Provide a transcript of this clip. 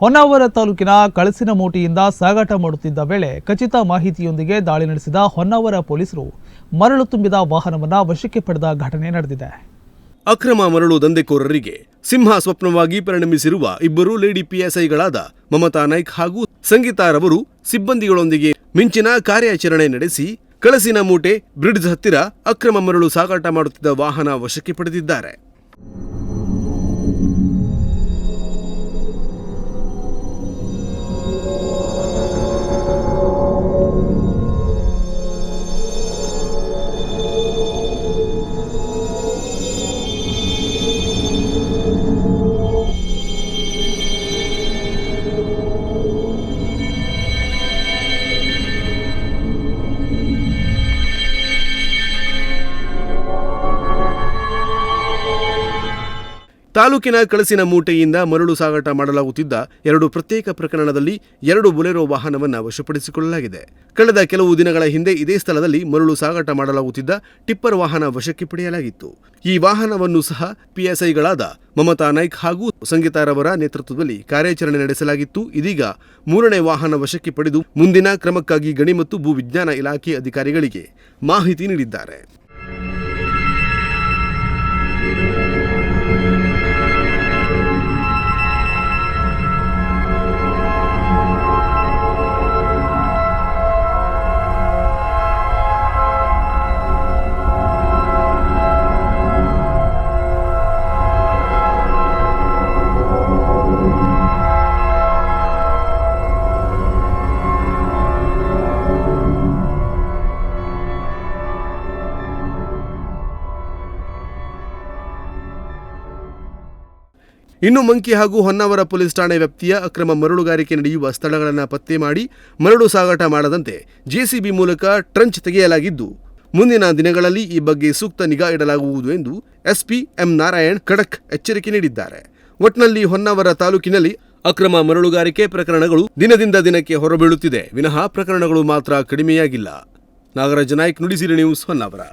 ಹೊನ್ನಾವರ ತಾಲೂಕಿನ ಕಳಸಿನ ಮೋಟಿಯಿಂದ ಸಾಗಾಟ ಮಾಡುತ್ತಿದ್ದ ವೇಳೆ ಖಚಿತ ಮಾಹಿತಿಯೊಂದಿಗೆ ದಾಳಿ ನಡೆಸಿದ ಹೊನ್ನಾವರ ಪೊಲೀಸರು ಮರಳು ತುಂಬಿದ ವಾಹನವನ್ನ ವಶಕ್ಕೆ ಪಡೆದ ಘಟನೆ ನಡೆದಿದೆ. ಅಕ್ರಮ ಮರಳು ದಂಧೆಕೋರರಿಗೆ ಸಿಂಹ ಸ್ವಪ್ನವಾಗಿ ಪರಿಣಮಿಸಿರುವ ಇಬ್ಬರು ಲೇಡಿ ಪಿಎಸ್ಐಗಳಾದ ಮಮತಾ ನಾಯ್ಕ್ ಹಾಗೂ ಸಂಗೀತಾರವರು ಸಿಬ್ಬಂದಿಗಳೊಂದಿಗೆ ಮಿಂಚಿನ ಕಾರ್ಯಾಚರಣೆ ನಡೆಸಿ ಕಳಸಿನ ಮೂಟೆ ಬ್ರಿಡ್ಜ್ ಹತ್ತಿರ ಅಕ್ರಮ ಮರಳು ಸಾಗಾಟ ಮಾಡುತ್ತಿದ್ದ ವಾಹನ ವಶಕ್ಕೆ ಪಡೆದಿದ್ದಾರೆ. Oh. ತಾಲೂಕಿನ ಕಳಸಿನ ಮೂಟೆಯಿಂದ ಮರಳು ಸಾಗಾಟ ಮಾಡಲಾಗುತ್ತಿದ್ದ ಎರಡು ಪ್ರತ್ಯೇಕ ಪ್ರಕರಣದಲ್ಲಿ ಎರಡು ಬೊಲೆರೋ ವಾಹನವನ್ನು ವಶಪಡಿಸಿಕೊಳ್ಳಲಾಗಿದೆ. ಕಳೆದ ಕೆಲವು ದಿನಗಳ ಹಿಂದೆ ಇದೇ ಸ್ಥಳದಲ್ಲಿ ಮರಳು ಸಾಗಾಟ ಮಾಡಲಾಗುತ್ತಿದ್ದ ಟಿಪ್ಪರ್ ವಾಹನ ವಶಕ್ಕೆ ಪಡೆಯಲಾಗಿತ್ತು. ಈ ವಾಹನವನ್ನು ಸಹ ಪಿಎಸ್ಐಗಳಾದ ಮಮತಾ ನಾಯ್ಕ್ ಹಾಗೂ ಸಂಗೀತಾರವರ ನೇತೃತ್ವದಲ್ಲಿ ಕಾರ್ಯಾಚರಣೆ ನಡೆಸಲಾಗಿತ್ತು. ಇದೀಗ ಮೂರನೇ ವಾಹನ ವಶಕ್ಕೆ ಪಡೆದು ಮುಂದಿನ ಕ್ರಮಕ್ಕಾಗಿ ಗಣಿ ಮತ್ತು ಭೂ ವಿಜ್ಞಾನ ಇಲಾಖೆ ಅಧಿಕಾರಿಗಳಿಗೆ ಮಾಹಿತಿ ನೀಡಿದ್ದಾರೆ. ಇನ್ನು ಮಂಕಿ ಹಾಗೂ ಹೊನ್ನಾವರ ಪೊಲೀಸ್ ಠಾಣೆ ವ್ಯಾಪ್ತಿಯ ಅಕ್ರಮ ಮರಳುಗಾರಿಕೆ ನಡೆಯುವ ಸ್ಥಳಗಳನ್ನು ಪತ್ತೆ ಮಾಡಿ ಮರಳು ಸಾಗಾಟ ಮಾಡದಂತೆ ಜೆಸಿಬಿ ಮೂಲಕ ಟ್ರಂಚ್ ತೆಗೆಯಲಾಗಿದ್ದು, ಮುಂದಿನ ದಿನಗಳಲ್ಲಿ ಈ ಬಗ್ಗೆ ಸೂಕ್ತ ನಿಗಾ ಇಡಲಾಗುವುದು ಎಂದು ಎಸ್ಪಿ ಎಂ ನಾರಾಯಣ್ ಖಡಕ್ ಎಚ್ಚರಿಕೆ ನೀಡಿದ್ದಾರೆ. ಒಟ್ನಲ್ಲಿ ಹೊನ್ನಾವರ ತಾಲೂಕಿನಲ್ಲಿ ಅಕ್ರಮ ಮರಳುಗಾರಿಕೆ ಪ್ರಕರಣಗಳು ದಿನದಿಂದ ದಿನಕ್ಕೆ ಹೊರಬೀಳುತ್ತಿದೆ. ವಿನಃ ಪ್ರಕರಣಗಳು ಮಾತ್ರ ಕಡಿಮೆಯಾಗಿಲ್ಲ. ನಾಗರಾಜ ನಾಯ್ಕ್, ನುಡಿಸಿರಿ ನ್ಯೂಸ್ ಹೊನ್ನಾವರ.